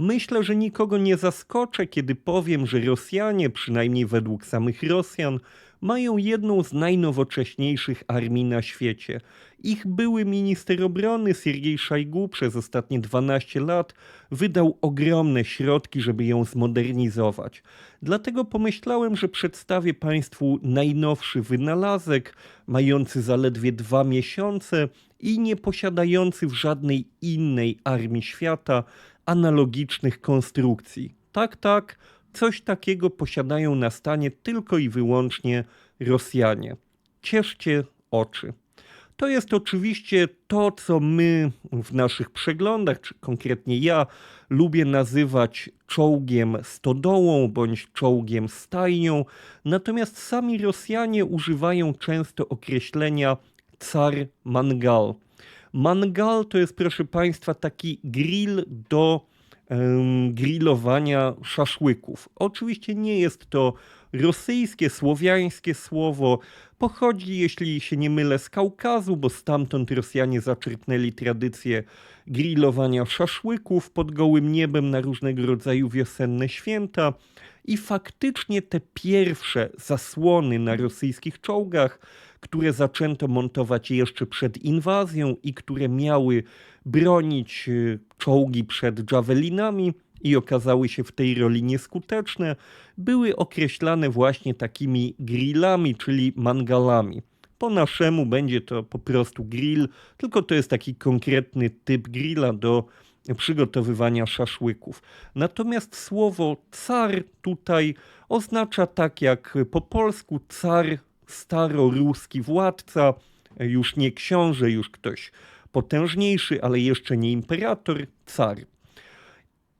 Myślę, że nikogo nie zaskoczę, kiedy powiem, że Rosjanie, przynajmniej według samych Rosjan, mają jedną z najnowocześniejszych armii na świecie. Ich były minister obrony Siergiej Szajgu przez ostatnie 12 lat wydał ogromne środki, żeby ją zmodernizować. Dlatego pomyślałem, że przedstawię Państwu najnowszy wynalazek, mający zaledwie dwa miesiące i nie posiadający w żadnej innej armii świata analogicznych konstrukcji. Tak, tak, coś takiego posiadają na stanie tylko i wyłącznie Rosjanie. Cieszcie oczy. To jest oczywiście to, co my w naszych przeglądach, czy konkretnie ja, lubię nazywać czołgiem stodołą bądź czołgiem stajnią, natomiast sami Rosjanie używają często określenia car mangal. Mangal to jest, proszę Państwa, taki grill do grillowania szaszłyków. Oczywiście nie jest to rosyjskie, słowiańskie słowo. Pochodzi, jeśli się nie mylę, z Kaukazu, bo stamtąd Rosjanie zaczerpnęli tradycję grillowania szaszłyków pod gołym niebem na różnego rodzaju wiosenne święta. I faktycznie te pierwsze zasłony na rosyjskich czołgach, które zaczęto montować jeszcze przed inwazją i które miały bronić y, czołgi przed javelinami i okazały się w tej roli nieskuteczne, były określane właśnie takimi grillami, czyli mangalami. Po naszemu będzie to po prostu grill, tylko to jest taki konkretny typ grilla do przygotowywania szaszłyków. Natomiast słowo car tutaj oznacza tak jak po polsku car, staroruski władca, już nie książę, już ktoś potężniejszy, ale jeszcze nie imperator, car.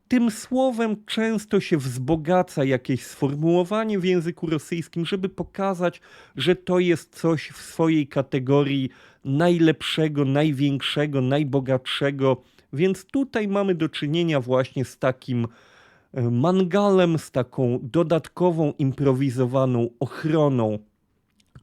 Tym słowem często się wzbogaca jakieś sformułowanie w języku rosyjskim, żeby pokazać, że to jest coś w swojej kategorii najlepszego, największego, najbogatszego. Więc tutaj mamy do czynienia właśnie z takim e, mangalem, z taką dodatkową, improwizowaną ochroną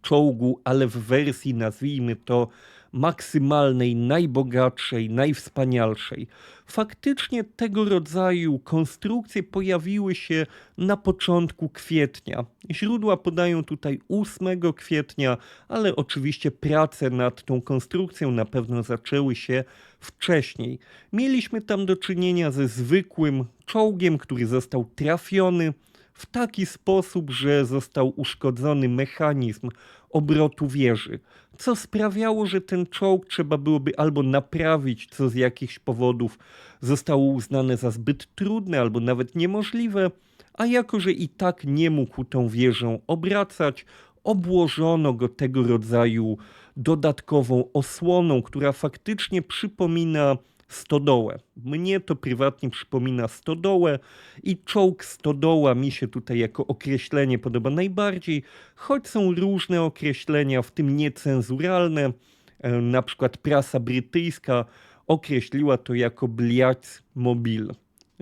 czołgu, ale w wersji, nazwijmy to, maksymalnej, najbogatszej, najwspanialszej. Faktycznie tego rodzaju konstrukcje pojawiły się na początku kwietnia. Źródła podają tutaj 8 kwietnia, ale oczywiście prace nad tą konstrukcją na pewno zaczęły się wcześniej. Mieliśmy tam do czynienia ze zwykłym czołgiem, który został trafiony w taki sposób, że został uszkodzony mechanizm obrotu wieży, co sprawiało, że ten czołg trzeba byłoby albo naprawić, co z jakichś powodów zostało uznane za zbyt trudne albo nawet niemożliwe, a jako, że i tak nie mógł tą wieżą obracać, obłożono go tego rodzaju dodatkową osłoną, która faktycznie przypomina stodołę. Mnie to prywatnie przypomina stodołę i czołg stodoła mi się tutaj jako określenie podoba najbardziej, choć są różne określenia, w tym niecenzuralne. E, na przykład prasa brytyjska określiła to jako bliac mobil.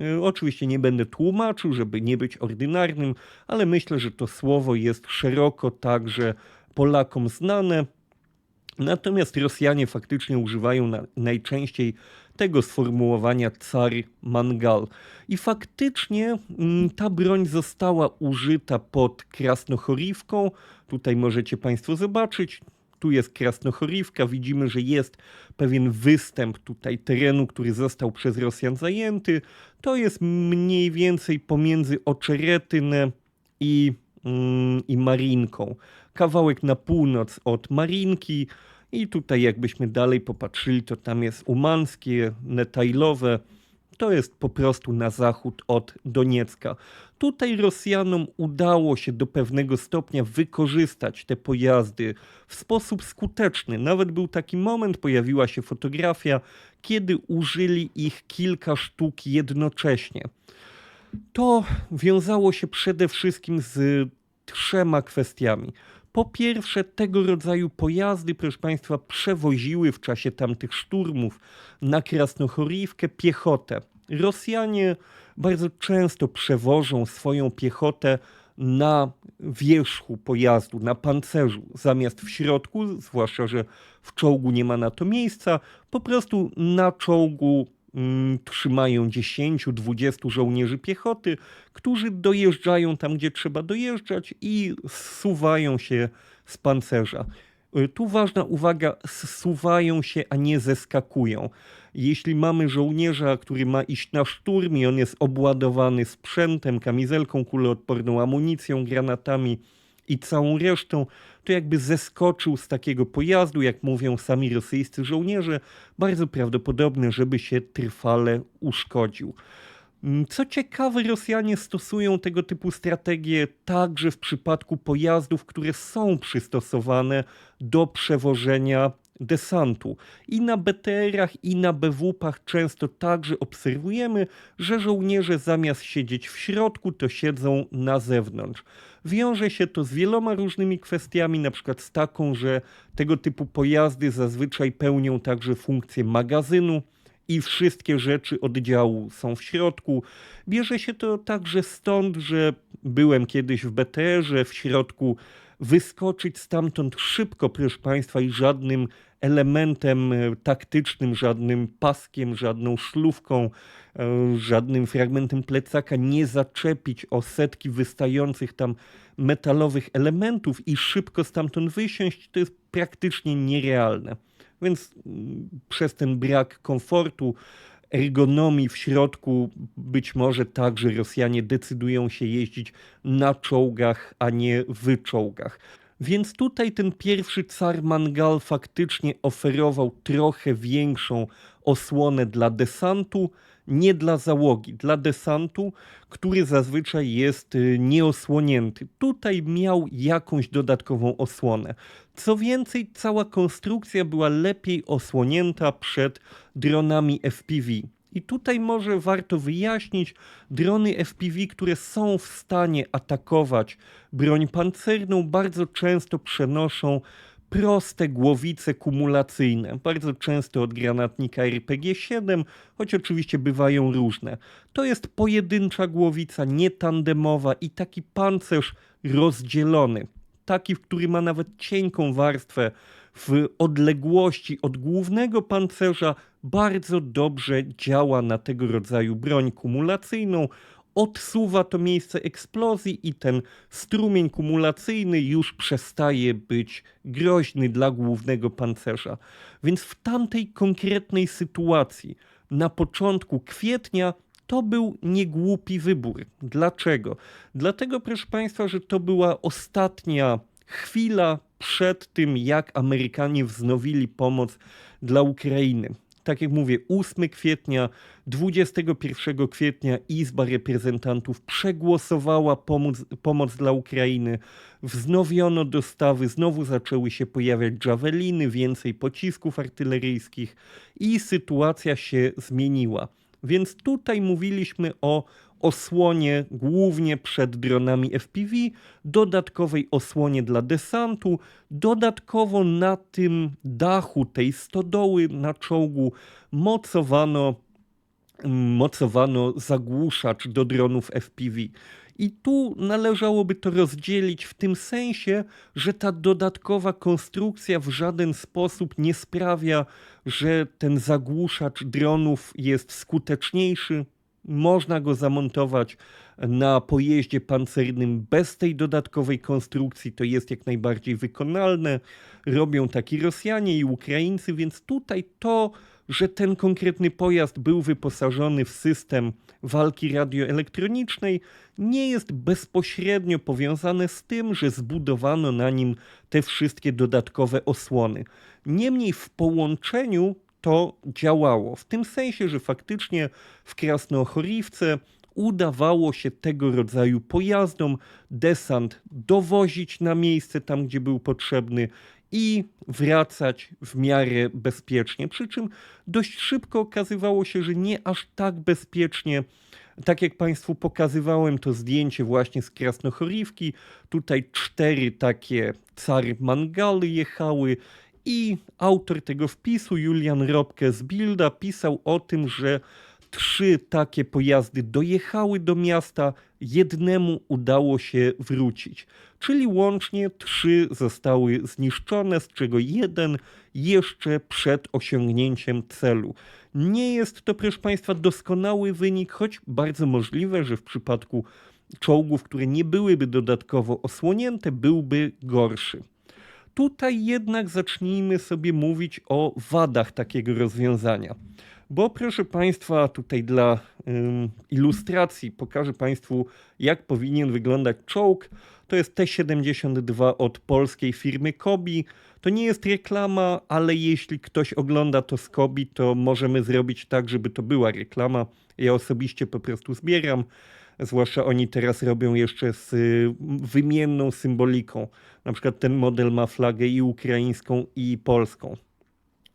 E, oczywiście nie będę tłumaczył, żeby nie być ordynarnym, ale myślę, że to słowo jest szeroko także Polakom znane. Natomiast Rosjanie faktycznie używają na, najczęściej tego sformułowania car mangal. I faktycznie mm, ta broń została użyta pod Krasnochorivką. Tutaj możecie Państwo zobaczyć. Tu jest Krasnochorivka. Widzimy, że jest pewien występ tutaj terenu, który został przez Rosjan zajęty. To jest mniej więcej pomiędzy Oczeretynę i, mm, i Marinką. Kawałek na północ od Marinki. I tutaj jakbyśmy dalej popatrzyli, to tam jest Umanskie, Netajlowe. To jest po prostu na zachód od Doniecka. Tutaj Rosjanom udało się do pewnego stopnia wykorzystać te pojazdy w sposób skuteczny. Nawet był taki moment, pojawiła się fotografia, kiedy użyli ich kilka sztuk jednocześnie. To wiązało się przede wszystkim z trzema kwestiami. Po pierwsze, tego rodzaju pojazdy, proszę Państwa, przewoziły w czasie tamtych szturmów na Krasnochorivkę piechotę. Rosjanie bardzo często przewożą swoją piechotę na wierzchu pojazdu, na pancerzu, zamiast w środku, zwłaszcza, że w czołgu nie ma na to miejsca, po prostu na czołgu trzymają 10-20 żołnierzy piechoty, którzy dojeżdżają tam, gdzie trzeba dojeżdżać i zsuwają się z pancerza. Y, Tu ważna uwaga, zsuwają się, a nie zeskakują. Jeśli mamy żołnierza, który ma iść na szturm i on jest obładowany sprzętem, kamizelką kuloodporną, amunicją, granatami i całą resztą, to jakby zeskoczył z takiego pojazdu, jak mówią sami rosyjscy żołnierze, bardzo prawdopodobne, żeby się trwale uszkodził. Mm, Co ciekawe, Rosjanie stosują tego typu strategie także w przypadku pojazdów, które są przystosowane do przewożenia desantu. I na BTR-ach, i na BWP-ach często także obserwujemy, że żołnierze zamiast siedzieć w środku, to siedzą na zewnątrz. Wiąże się to z wieloma różnymi kwestiami, na przykład z taką, że tego typu pojazdy zazwyczaj pełnią także funkcję magazynu i wszystkie rzeczy oddziału są w środku. Bierze się to także stąd, że byłem kiedyś w BTR-ze, w środku wyskoczyć stamtąd szybko, proszę Państwa, i żadnym elementem e, taktycznym, żadnym paskiem, żadną szlówką, e, żadnym fragmentem plecaka nie zaczepić o setki wystających tam metalowych elementów i szybko stamtąd wysiąść, to jest praktycznie nierealne. Więc mm, przez ten brak komfortu, ergonomii w środku, być może także Rosjanie decydują się jeździć na czołgach, a nie w czołgach. Więc tutaj ten pierwszy car Mangal faktycznie oferował trochę większą osłonę dla desantu, nie dla załogi, dla desantu, który zazwyczaj jest y, nieosłonięty. Tutaj miał jakąś dodatkową osłonę. Co więcej, cała konstrukcja była lepiej osłonięta przed dronami FPV. I tutaj może warto wyjaśnić, drony FPV, które są w stanie atakować broń pancerną, bardzo często przenoszą proste głowice kumulacyjne, bardzo często od granatnika RPG-7, choć oczywiście bywają różne. To jest pojedyncza głowica, nie tandemowa i taki pancerz rozdzielony, taki, który ma nawet cienką warstwę w odległości od głównego pancerza, bardzo dobrze działa na tego rodzaju broń kumulacyjną, odsuwa to miejsce eksplozji i ten strumień kumulacyjny już przestaje być groźny dla głównego pancerza. Więc w tamtej konkretnej sytuacji, na początku kwietnia, to był niegłupi wybór. Dlaczego? Dlatego, proszę Państwa, że to była ostatnia chwila przed tym, jak Amerykanie wznowili pomoc dla Ukrainy tak jak mówię, 8 kwietnia, 21 kwietnia Izba Reprezentantów przegłosowała pomoc, pomoc dla Ukrainy, wznowiono dostawy, znowu zaczęły się pojawiać javeliny, więcej pocisków artyleryjskich i sytuacja się zmieniła. Więc tutaj mówiliśmy o osłonie głównie przed dronami FPV, dodatkowej osłonie dla desantu, dodatkowo na tym dachu tej stodoły na czołgu mocowano, mocowano zagłuszacz do dronów FPV. I tu należałoby to rozdzielić w tym sensie, że ta dodatkowa konstrukcja w żaden sposób nie sprawia, że ten zagłuszacz dronów jest skuteczniejszy. Można go zamontować na pojeździe pancernym bez tej dodatkowej konstrukcji, to jest jak najbardziej wykonalne. Robią taki Rosjanie i Ukraińcy, więc tutaj to, że ten konkretny pojazd był wyposażony w system walki radioelektronicznej, nie jest bezpośrednio powiązane z tym, że zbudowano na nim te wszystkie dodatkowe osłony. Niemniej w połączeniu to działało. W tym sensie, że faktycznie w Krasnochorivce udawało się tego rodzaju pojazdom desant dowozić na miejsce tam, gdzie był potrzebny i wracać w miarę bezpiecznie. Przy czym dość szybko okazywało się, że nie aż tak bezpiecznie. Tak jak Państwu pokazywałem to zdjęcie właśnie z Krasnochorivki, tutaj cztery takie cary mangaly jechały i autor tego wpisu, Julian Robke z Bilda, pisał o tym, że trzy takie pojazdy dojechały do miasta, jednemu udało się wrócić. Czyli łącznie trzy zostały zniszczone, z czego jeden jeszcze przed osiągnięciem celu. Nie jest to, proszę Państwa, doskonały wynik, choć bardzo możliwe, że w przypadku czołgów, które nie byłyby dodatkowo osłonięte, byłby gorszy. Tutaj jednak zacznijmy sobie mówić o wadach takiego rozwiązania. Bo proszę Państwa, tutaj dla ym, ilustracji pokażę Państwu, jak powinien wyglądać czołg. To jest T-72 od polskiej firmy Kobi. To nie jest reklama, ale jeśli ktoś ogląda to z Kobi, to możemy zrobić tak, żeby to była reklama. Ja osobiście po prostu zbieram. Zwłaszcza oni teraz robią jeszcze z y, wymienną symboliką. Na przykład ten model ma flagę i ukraińską, i polską.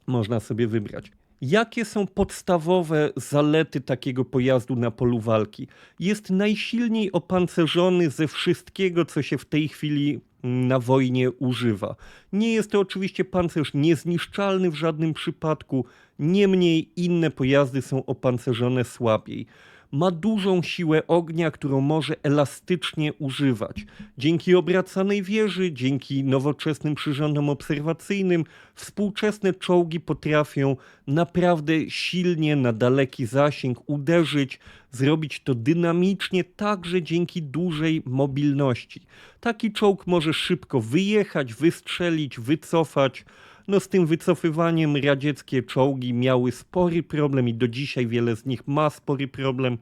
Można sobie wybrać. Jakie są podstawowe zalety takiego pojazdu na polu walki? Jest najsilniej opancerzony ze wszystkiego, co się w tej chwili na wojnie używa. Nie jest to oczywiście pancerz niezniszczalny w żadnym przypadku, niemniej inne pojazdy są opancerzone słabiej ma dużą siłę ognia, którą może elastycznie używać. Dzięki obracanej wieży, dzięki nowoczesnym przyrządom obserwacyjnym, współczesne czołgi potrafią naprawdę silnie na daleki zasięg uderzyć, zrobić to dynamicznie, także dzięki dużej mobilności. Taki czołg może szybko wyjechać, wystrzelić, wycofać. No z tym wycofywaniem radzieckie czołgi miały spory problem i do dzisiaj wiele z nich ma spory problem.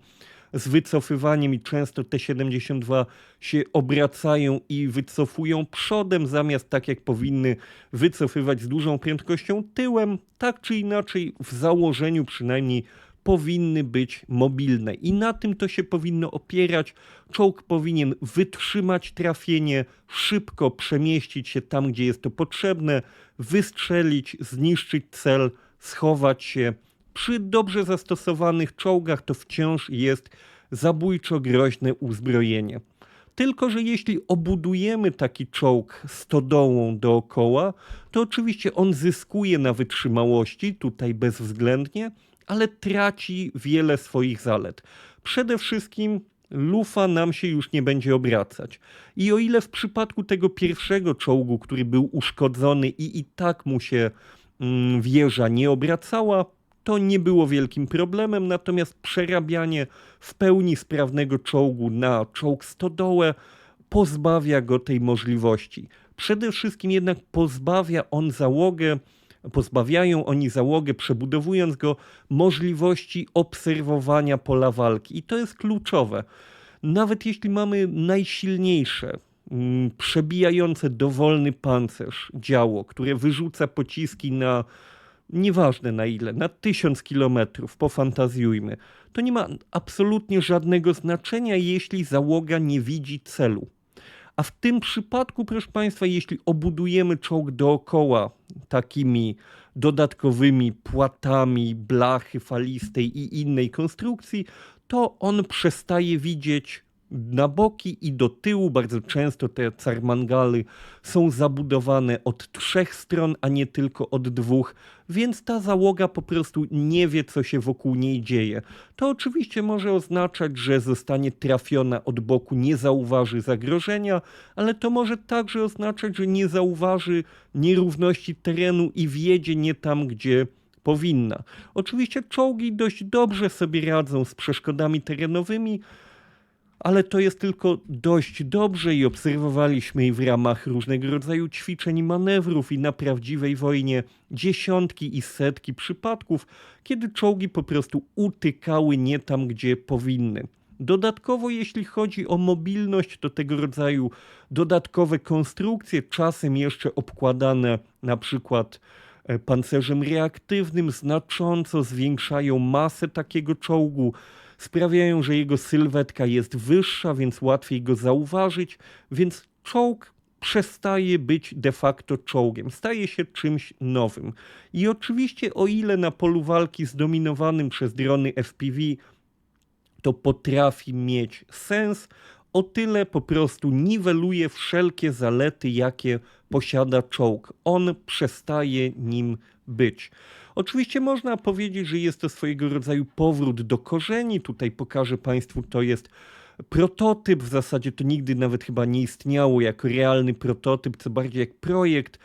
Z wycofywaniem i często te 72 się obracają i wycofują przodem zamiast tak jak powinny wycofywać z dużą prędkością tyłem, tak czy inaczej w założeniu przynajmniej powinny być mobilne i na tym to się powinno opierać. Czołg powinien wytrzymać trafienie, szybko przemieścić się tam, gdzie jest to potrzebne, wystrzelić, zniszczyć cel, schować się. Przy dobrze zastosowanych czołgach to wciąż jest zabójczo groźne uzbrojenie. Tylko, że jeśli obudujemy taki czołg stodołą dookoła, to oczywiście on zyskuje na wytrzymałości, tutaj bezwzględnie, ale traci wiele swoich zalet. Przede wszystkim lufa nam się już nie będzie obracać. I o ile w przypadku tego pierwszego czołgu, który był uszkodzony i i tak mu się mm, wieża nie obracała, to nie było wielkim problemem, natomiast przerabianie w pełni sprawnego czołgu na czołg stodołę pozbawia go tej możliwości. Przede wszystkim jednak pozbawia on załogę pozbawiają oni załogę, przebudowując go, możliwości obserwowania pola walki. I to jest kluczowe. Nawet jeśli mamy najsilniejsze, mm, przebijające dowolny pancerz działo, które wyrzuca pociski na nieważne na ile, na tysiąc kilometrów, pofantazjujmy, to nie ma absolutnie żadnego znaczenia, jeśli załoga nie widzi celu. A w tym przypadku, proszę Państwa, jeśli obudujemy czołg dookoła takimi dodatkowymi płatami blachy falistej i innej konstrukcji, to on przestaje widzieć na boki i do tyłu. Bardzo często te carmangaly są zabudowane od trzech stron, a nie tylko od dwóch, więc ta załoga po prostu nie wie, co się wokół niej dzieje. To oczywiście może oznaczać, że zostanie trafiona od boku, nie zauważy zagrożenia, ale to może także oznaczać, że nie zauważy nierówności terenu i wjedzie nie tam, gdzie powinna. Oczywiście czołgi dość dobrze sobie radzą z przeszkodami terenowymi, ale to jest tylko dość dobrze i obserwowaliśmy i w ramach różnego rodzaju ćwiczeń manewrów i na prawdziwej wojnie dziesiątki i setki przypadków, kiedy czołgi po prostu utykały nie tam, gdzie powinny. Dodatkowo, jeśli chodzi o mobilność, to tego rodzaju dodatkowe konstrukcje, czasem jeszcze obkładane na przykład e, pancerzem reaktywnym, znacząco zwiększają masę takiego czołgu sprawiają, że jego sylwetka jest wyższa, więc łatwiej go zauważyć, więc czołg przestaje być de facto czołgiem, staje się czymś nowym. I oczywiście, o ile na polu walki zdominowanym przez drony FPV to potrafi mieć sens, o tyle po prostu niweluje wszelkie zalety, jakie posiada czołg. On przestaje nim być. Oczywiście można powiedzieć, że jest to swojego rodzaju powrót do korzeni. Tutaj pokażę Państwu, to jest prototyp. W zasadzie to nigdy nawet chyba nie istniało jako realny prototyp, co bardziej jak projekt.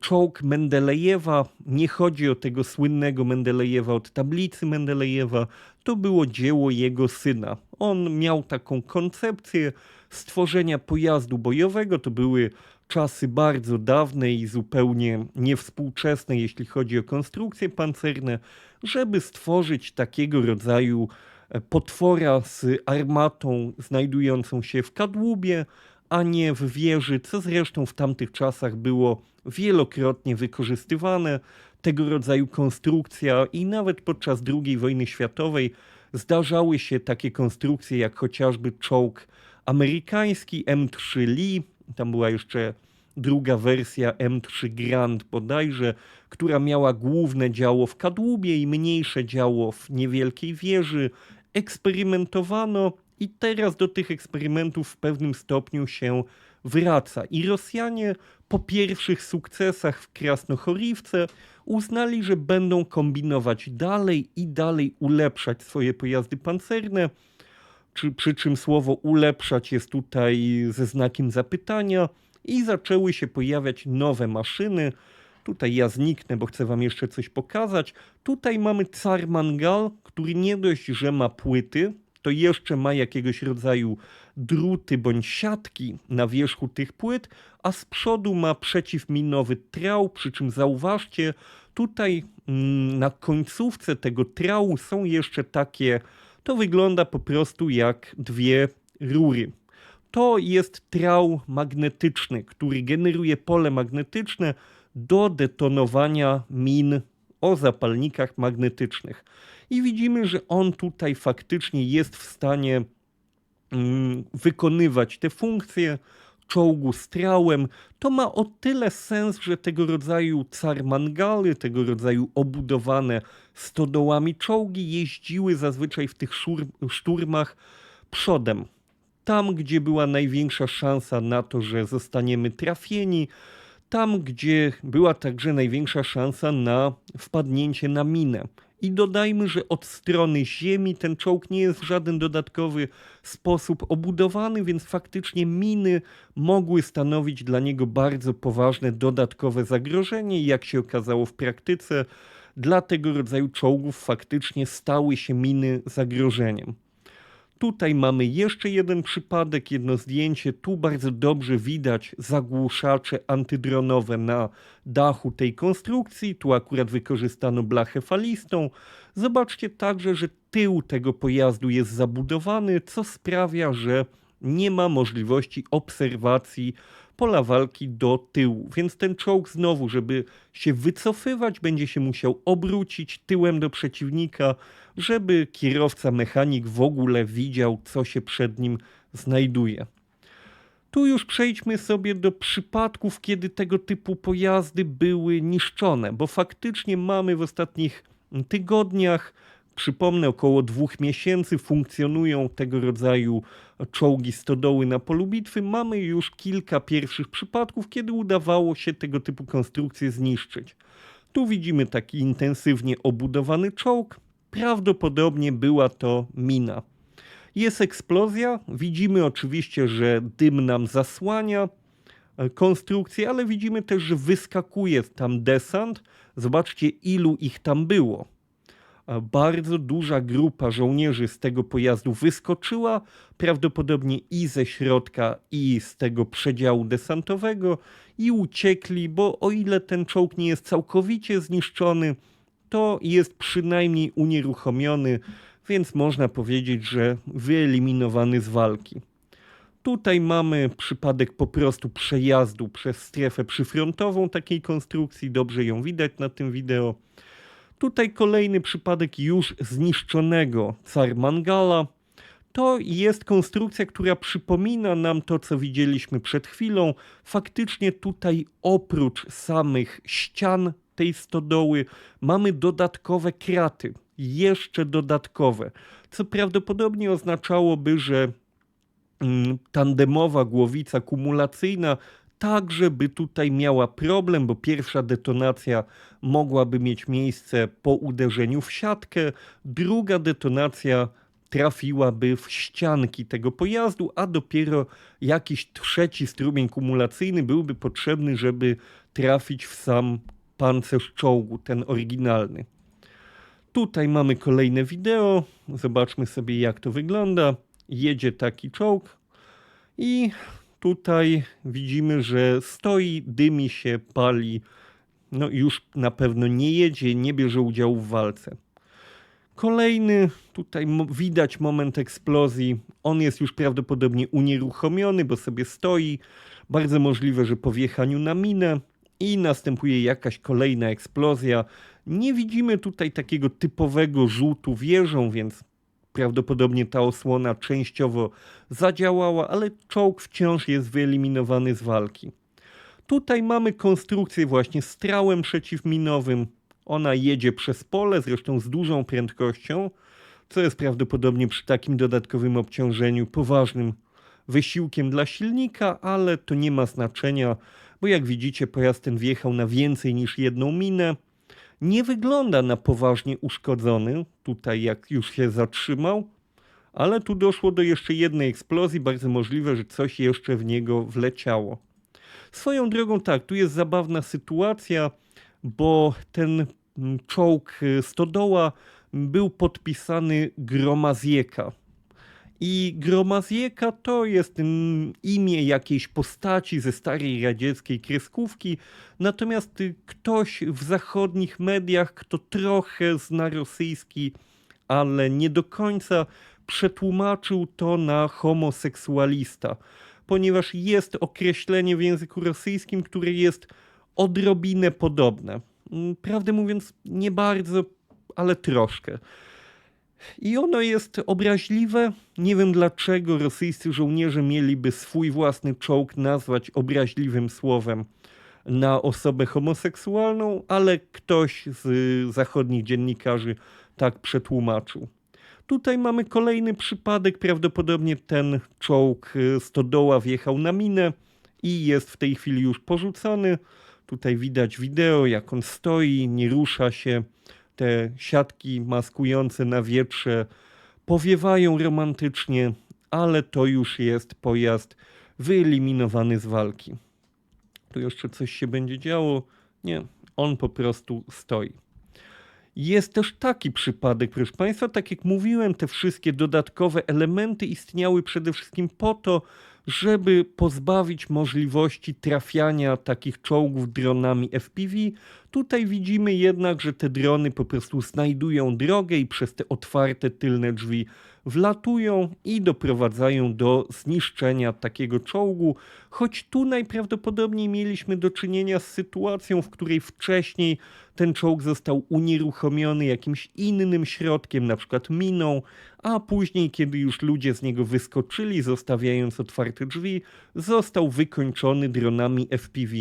Czołg Mendelejewa, nie chodzi o tego słynnego Mendelejewa od tablicy Mendelejewa, to było dzieło jego syna. On miał taką koncepcję stworzenia pojazdu bojowego, to były czasy bardzo dawne i zupełnie niewspółczesne, jeśli chodzi o konstrukcje pancerne, żeby stworzyć takiego rodzaju e, potwora z armatą znajdującą się w kadłubie, a nie w wieży, co zresztą w tamtych czasach było wielokrotnie wykorzystywane. Tego rodzaju konstrukcja i nawet podczas II wojny światowej zdarzały się takie konstrukcje jak chociażby czołg amerykański M3 Lee, tam była jeszcze druga wersja M3 Grand bodajże, która miała główne działo w kadłubie i mniejsze działo w niewielkiej wieży. Eksperymentowano i teraz do tych eksperymentów w pewnym stopniu się wraca. I Rosjanie po pierwszych sukcesach w Krasnochorivce uznali, że będą kombinować dalej i dalej ulepszać swoje pojazdy pancerne. Czy, przy czym słowo ulepszać jest tutaj ze znakiem zapytania, i zaczęły się pojawiać nowe maszyny. Tutaj ja zniknę, bo chcę Wam jeszcze coś pokazać. Tutaj mamy Car Mangal, który nie dość, że ma płyty, to jeszcze ma jakiegoś rodzaju druty bądź siatki na wierzchu tych płyt, a z przodu ma przeciwminowy trał, przy czym zauważcie, tutaj mm, na końcówce tego trału są jeszcze takie, to wygląda po prostu jak dwie rury. To jest trał magnetyczny, który generuje pole magnetyczne do detonowania min o zapalnikach magnetycznych. I widzimy, że on tutaj faktycznie jest w stanie mm, wykonywać te funkcje czołgu strałem. To ma o tyle sens, że tego rodzaju carmangaly, tego rodzaju obudowane stodołami czołgi jeździły zazwyczaj w tych szturmach przodem tam, gdzie była największa szansa na to, że zostaniemy trafieni, tam, gdzie była także największa szansa na wpadnięcie na minę. I dodajmy, że od strony ziemi ten czołg nie jest w żaden dodatkowy sposób obudowany, więc faktycznie miny mogły stanowić dla niego bardzo poważne dodatkowe zagrożenie. I jak się okazało w praktyce, dla tego rodzaju czołgów faktycznie stały się miny zagrożeniem. Tutaj mamy jeszcze jeden przypadek, jedno zdjęcie. Tu bardzo dobrze widać zagłuszacze antydronowe na dachu tej konstrukcji. Tu akurat wykorzystano blachę falistą. Zobaczcie także, że tył tego pojazdu jest zabudowany, co sprawia, że nie ma możliwości obserwacji pola walki do tyłu. Więc ten czołg znowu, żeby się wycofywać, będzie się musiał obrócić tyłem do przeciwnika, żeby kierowca, mechanik w ogóle widział, co się przed nim znajduje. Tu już przejdźmy sobie do przypadków, kiedy tego typu pojazdy były niszczone, bo faktycznie mamy w ostatnich tygodniach Przypomnę, około dwóch miesięcy funkcjonują tego rodzaju czołgi stodoły na polu bitwy. Mamy już kilka pierwszych przypadków, kiedy udawało się tego typu konstrukcje zniszczyć. Tu widzimy taki intensywnie obudowany czołg. Prawdopodobnie była to mina. Jest eksplozja. Widzimy oczywiście, że dym nam zasłania e, konstrukcję, ale widzimy też, że wyskakuje tam desant. Zobaczcie, ilu ich tam było bardzo duża grupa żołnierzy z tego pojazdu wyskoczyła, prawdopodobnie i ze środka, i z tego przedziału desantowego, i uciekli, bo o ile ten czołg nie jest całkowicie zniszczony, to jest przynajmniej unieruchomiony, więc można powiedzieć, że wyeliminowany z walki. Tutaj mamy przypadek po prostu przejazdu przez strefę przyfrontową takiej konstrukcji, dobrze ją widać na tym wideo. Tutaj kolejny przypadek już zniszczonego car Mangala. To jest konstrukcja, która przypomina nam to, co widzieliśmy przed chwilą. Faktycznie tutaj oprócz samych ścian tej stodoły mamy dodatkowe kraty, jeszcze dodatkowe, co prawdopodobnie oznaczałoby, że mm, tandemowa głowica kumulacyjna także by tutaj miała problem, bo pierwsza detonacja mogłaby mieć miejsce po uderzeniu w siatkę, druga detonacja trafiłaby w ścianki tego pojazdu, a dopiero jakiś trzeci strumień kumulacyjny byłby potrzebny, żeby trafić w sam pancerz czołgu, ten oryginalny. Tutaj mamy kolejne wideo. Zobaczmy sobie, jak to wygląda. Jedzie taki czołg i tutaj widzimy, że stoi, dymi się, pali. No już na pewno nie jedzie, nie bierze udziału w walce. Kolejny, tutaj widać moment eksplozji. On jest już prawdopodobnie unieruchomiony, bo sobie stoi. Bardzo możliwe, że po wjechaniu na minę i następuje jakaś kolejna eksplozja. Nie widzimy tutaj takiego typowego rzutu wieżą, więc prawdopodobnie ta osłona częściowo zadziałała, ale czołg wciąż jest wyeliminowany z walki. Tutaj mamy konstrukcję właśnie strzałem przeciwminowym. Ona jedzie przez pole, zresztą z dużą prędkością, co jest prawdopodobnie przy takim dodatkowym obciążeniu poważnym wysiłkiem dla silnika, ale to nie ma znaczenia, bo jak widzicie, pojazd ten wjechał na więcej niż jedną minę. Nie wygląda na poważnie uszkodzony, tutaj jak już się zatrzymał, ale tu doszło do jeszcze jednej eksplozji, bardzo możliwe, że coś jeszcze w niego wleciało. Swoją drogą tak, tu jest zabawna sytuacja, bo ten mm, czołg y, Stodoła był podpisany Gromazieka. I Gromazieka to jest mm, imię jakiejś postaci ze starej radzieckiej kreskówki, natomiast y, ktoś w zachodnich mediach, kto trochę zna rosyjski, ale nie do końca przetłumaczył to na homoseksualista, ponieważ jest określenie w języku rosyjskim, które jest odrobinę podobne. Mm, Prawdę mówiąc, nie bardzo, ale troszkę. I ono jest obraźliwe. Nie wiem dlaczego rosyjscy żołnierze mieliby swój własny czołg nazwać obraźliwym słowem na osobę homoseksualną, ale ktoś z zachodnich dziennikarzy tak przetłumaczył. Tutaj mamy kolejny przypadek. Prawdopodobnie ten czołg Stodoła wjechał na minę i jest w tej chwili już porzucony. Tutaj widać wideo, jak on stoi, nie rusza się. Te siatki maskujące na wietrze powiewają romantycznie, ale to już jest pojazd wyeliminowany z walki. Tu jeszcze coś się będzie działo. Nie, on po prostu stoi. Jest też taki przypadek, proszę Państwa, tak jak mówiłem, te wszystkie dodatkowe elementy istniały przede wszystkim po to, żeby pozbawić możliwości trafiania takich czołgów dronami FPV. Tutaj widzimy jednak, że te drony po prostu znajdują drogę i przez te otwarte tylne drzwi wlatują i doprowadzają do zniszczenia takiego czołgu, choć tu najprawdopodobniej mieliśmy do czynienia z sytuacją, w której wcześniej ten czołg został unieruchomiony jakimś innym środkiem, na przykład miną, a później, kiedy już ludzie z niego wyskoczyli, zostawiając otwarte drzwi, został wykończony dronami FPV.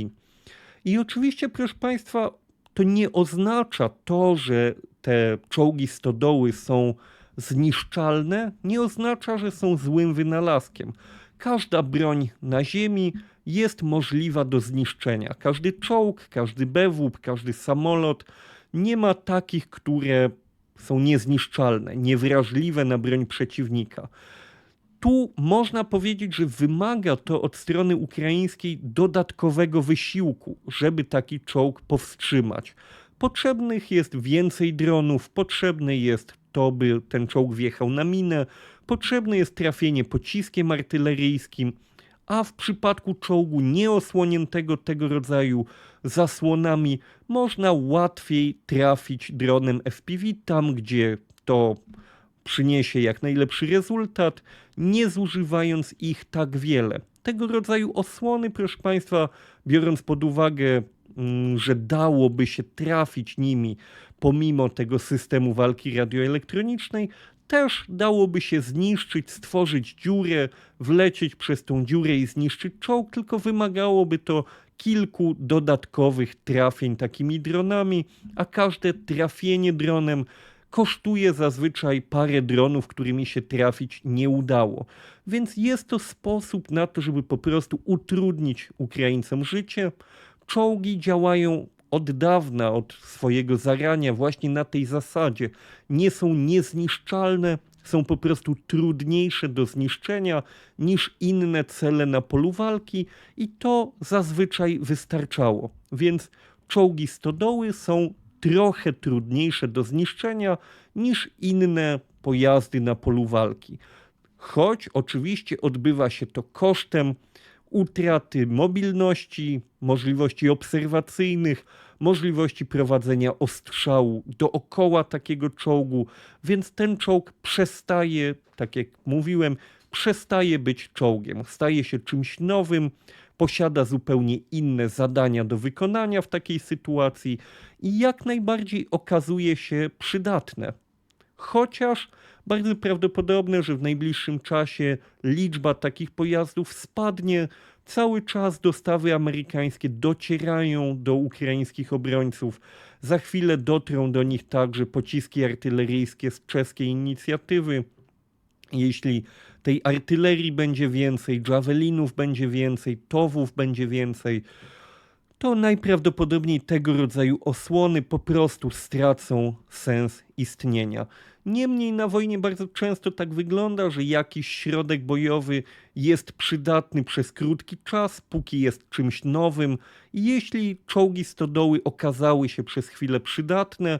I oczywiście, proszę Państwa, to nie oznacza to, że te czołgi stodoły są zniszczalne, nie oznacza, że są złym wynalazkiem. Każda broń na ziemi jest możliwa do zniszczenia. Każdy czołg, każdy bewłup, każdy samolot nie ma takich, które są niezniszczalne, niewrażliwe na broń przeciwnika. Tu można powiedzieć, że wymaga to od strony ukraińskiej dodatkowego wysiłku, żeby taki czołg powstrzymać. Potrzebnych jest więcej dronów, potrzebne jest to, by ten czołg wjechał na minę, potrzebne jest trafienie pociskiem artyleryjskim, a w przypadku czołgu nieosłoniętego tego rodzaju zasłonami można łatwiej trafić dronem FPV tam, gdzie to przyniesie jak najlepszy rezultat, nie zużywając ich tak wiele. Tego rodzaju osłony, proszę Państwa, biorąc pod uwagę, że dałoby się trafić nimi pomimo tego systemu walki radioelektronicznej, też dałoby się zniszczyć, stworzyć dziurę, wlecieć przez tą dziurę i zniszczyć czołg, tylko wymagałoby to kilku dodatkowych trafień takimi dronami, a każde trafienie dronem kosztuje zazwyczaj parę dronów, którymi się trafić nie udało. Więc jest to sposób na to, żeby po prostu utrudnić Ukraińcom życie. Czołgi działają od dawna, od swojego zarania, właśnie na tej zasadzie. Nie są niezniszczalne, są po prostu trudniejsze do zniszczenia niż inne cele na polu walki, i to zazwyczaj wystarczało. Więc czołgi stodoły są trochę trudniejsze do zniszczenia niż inne pojazdy na polu walki. Choć oczywiście odbywa się to kosztem utraty mobilności, możliwości obserwacyjnych, możliwości prowadzenia ostrzału dookoła takiego czołgu, więc ten czołg przestaje, tak jak mówiłem, przestaje być czołgiem, staje się czymś nowym, posiada zupełnie inne zadania do wykonania w takiej sytuacji i jak najbardziej okazuje się przydatne. Chociaż bardzo prawdopodobne, że w najbliższym czasie liczba takich pojazdów spadnie. Cały czas dostawy amerykańskie docierają do ukraińskich obrońców. Za chwilę dotrą do nich także pociski artyleryjskie z czeskiej inicjatywy. Jeśli tej artylerii będzie więcej, javelinów będzie więcej, towów będzie więcej, to najprawdopodobniej tego rodzaju osłony po prostu stracą sens istnienia. Niemniej na wojnie bardzo często tak wygląda, że jakiś środek bojowy jest przydatny przez krótki czas, póki jest czymś nowym, i jeśli czołgi stodoły okazały się przez chwilę przydatne,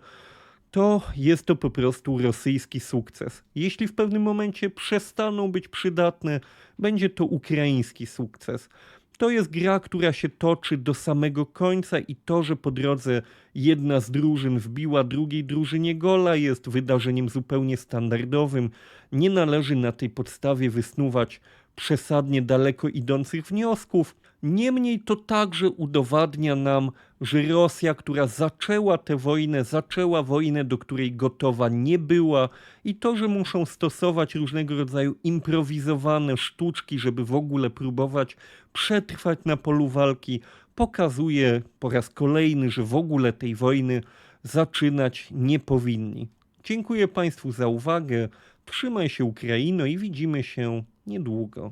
to jest to po prostu rosyjski sukces. Jeśli w pewnym momencie przestaną być przydatne, będzie to ukraiński sukces. To jest gra, która się toczy do samego końca i to, że po drodze jedna z drużyn wbiła drugiej drużynie gola jest wydarzeniem zupełnie standardowym. Nie należy na tej podstawie wysnuwać przesadnie daleko idących wniosków. Niemniej to także udowadnia nam, że Rosja, która zaczęła tę wojnę, zaczęła wojnę, do której gotowa nie była, i to, że muszą stosować różnego rodzaju improwizowane sztuczki, żeby w ogóle próbować przetrwać na polu walki, pokazuje po raz kolejny, że w ogóle tej wojny zaczynać nie powinni. Dziękuję Państwu za uwagę. Trzymaj się Ukraino i widzimy się niedługo.